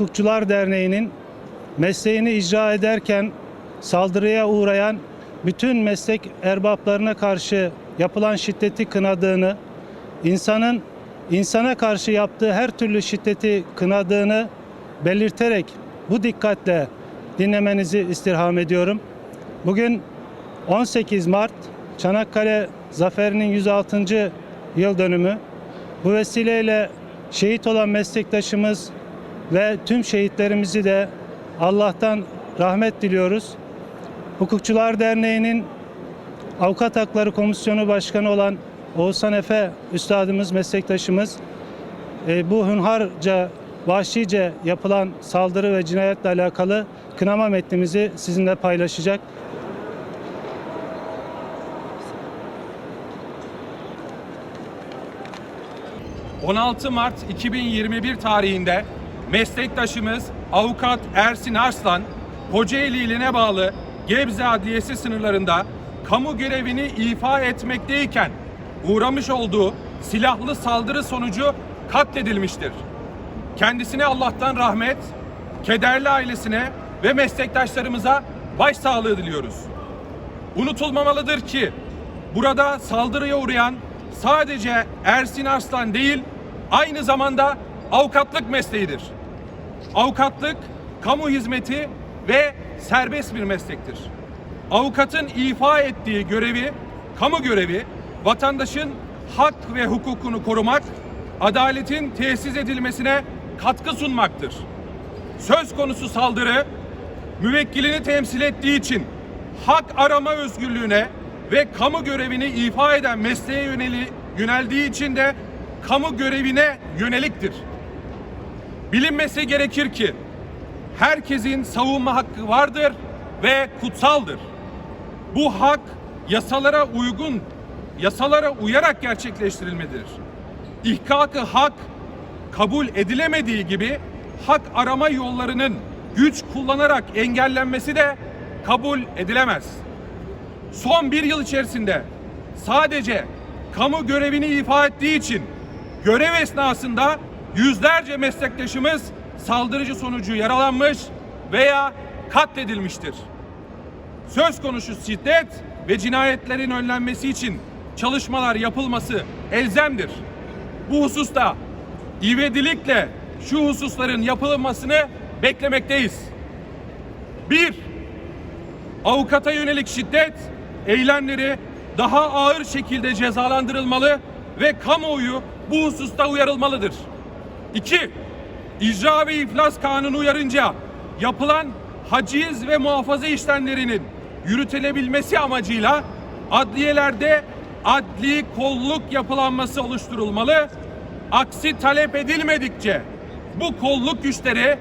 Hukukçular Derneği'nin mesleğini icra ederken saldırıya uğrayan bütün meslek erbaplarına karşı yapılan şiddeti kınadığını, insanın insana karşı yaptığı her türlü şiddeti kınadığını belirterek bu dikkatle dinlemenizi istirham ediyorum. Bugün 18 Mart Çanakkale Zaferi'nin 106. yıl dönümü. Bu vesileyle şehit olan meslektaşımız ve tüm şehitlerimizi de Allah'tan rahmet diliyoruz. Hukukçular Derneği'nin Avukat Hakları Komisyonu Başkanı olan Oğuzhan Efe Üstadımız, meslektaşımız e, bu hünharca, vahşice yapılan saldırı ve cinayetle alakalı kınama metnimizi sizinle paylaşacak. Hı. 16 Mart 2021 tarihinde meslektaşımız avukat Ersin Arslan Kocaeli iline bağlı Gebze Adliyesi sınırlarında kamu görevini ifa etmekteyken uğramış olduğu silahlı saldırı sonucu katledilmiştir. Kendisine Allah'tan rahmet, kederli ailesine ve meslektaşlarımıza başsağlığı diliyoruz. Unutulmamalıdır ki burada saldırıya uğrayan sadece Ersin Arslan değil, aynı zamanda avukatlık mesleğidir. Avukatlık, kamu hizmeti ve serbest bir meslektir. Avukatın ifa ettiği görevi, kamu görevi, vatandaşın hak ve hukukunu korumak, adaletin tesis edilmesine katkı sunmaktır. Söz konusu saldırı, müvekkilini temsil ettiği için hak arama özgürlüğüne ve kamu görevini ifa eden mesleğe yöneli, yöneldiği için de kamu görevine yöneliktir. Bilinmesi gerekir ki herkesin savunma hakkı vardır ve kutsaldır. Bu hak yasalara uygun, yasalara uyarak gerçekleştirilmelidir. İhkakı hak kabul edilemediği gibi hak arama yollarının güç kullanarak engellenmesi de kabul edilemez. Son bir yıl içerisinde sadece kamu görevini ifa ettiği için görev esnasında yüzlerce meslektaşımız saldırıcı sonucu yaralanmış veya katledilmiştir. Söz konusu şiddet ve cinayetlerin önlenmesi için çalışmalar yapılması elzemdir. Bu hususta ivedilikle şu hususların yapılmasını beklemekteyiz. Bir, avukata yönelik şiddet eylemleri daha ağır şekilde cezalandırılmalı ve kamuoyu bu hususta uyarılmalıdır. İki, icra ve iflas kanunu uyarınca yapılan haciz ve muhafaza işlemlerinin yürütülebilmesi amacıyla adliyelerde adli kolluk yapılanması oluşturulmalı. Aksi talep edilmedikçe bu kolluk güçleri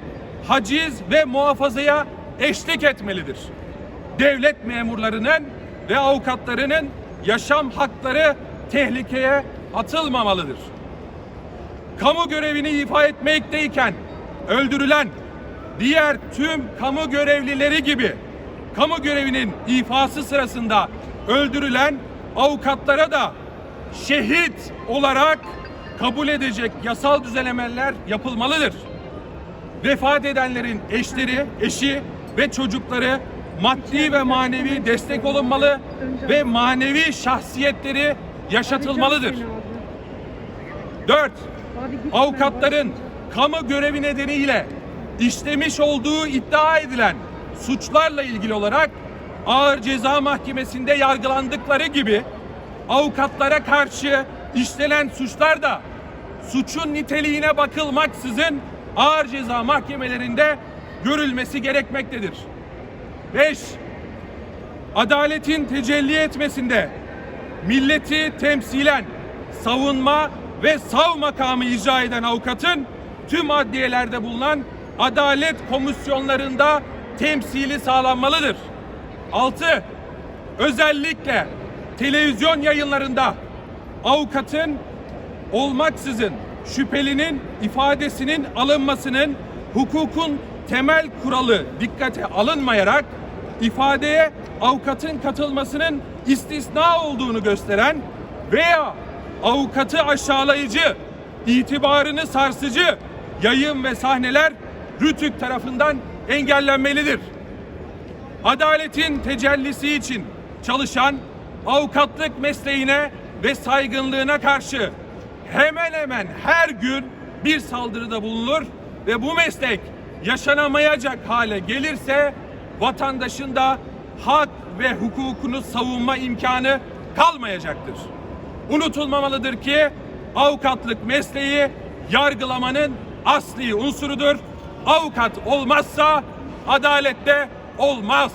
haciz ve muhafazaya eşlik etmelidir. Devlet memurlarının ve avukatlarının yaşam hakları tehlikeye atılmamalıdır. Kamu görevini ifa etmekteyken öldürülen diğer tüm kamu görevlileri gibi kamu görevinin ifası sırasında öldürülen avukatlara da şehit olarak kabul edecek yasal düzenlemeler yapılmalıdır. Vefat edenlerin eşleri, eşi ve çocukları maddi ve manevi destek olunmalı ve manevi şahsiyetleri yaşatılmalıdır. 4. Avukatların kamu görevi nedeniyle işlemiş olduğu iddia edilen suçlarla ilgili olarak ağır ceza mahkemesinde yargılandıkları gibi avukatlara karşı işlenen suçlar da suçun niteliğine bakılmaksızın ağır ceza mahkemelerinde görülmesi gerekmektedir. 5. Adaletin tecelli etmesinde milleti temsilen savunma ve sav makamı icra eden avukatın tüm adliyelerde bulunan adalet komisyonlarında temsili sağlanmalıdır. 6. Özellikle televizyon yayınlarında avukatın olmaksızın şüphelinin ifadesinin alınmasının hukukun temel kuralı dikkate alınmayarak ifadeye avukatın katılmasının istisna olduğunu gösteren veya avukatı aşağılayıcı, itibarını sarsıcı yayın ve sahneler Rütük tarafından engellenmelidir. Adaletin tecellisi için çalışan avukatlık mesleğine ve saygınlığına karşı hemen hemen her gün bir saldırıda bulunur ve bu meslek yaşanamayacak hale gelirse vatandaşın da hak ve hukukunu savunma imkanı kalmayacaktır. Unutulmamalıdır ki avukatlık mesleği yargılamanın asli unsurudur. Avukat olmazsa adalet de olmaz.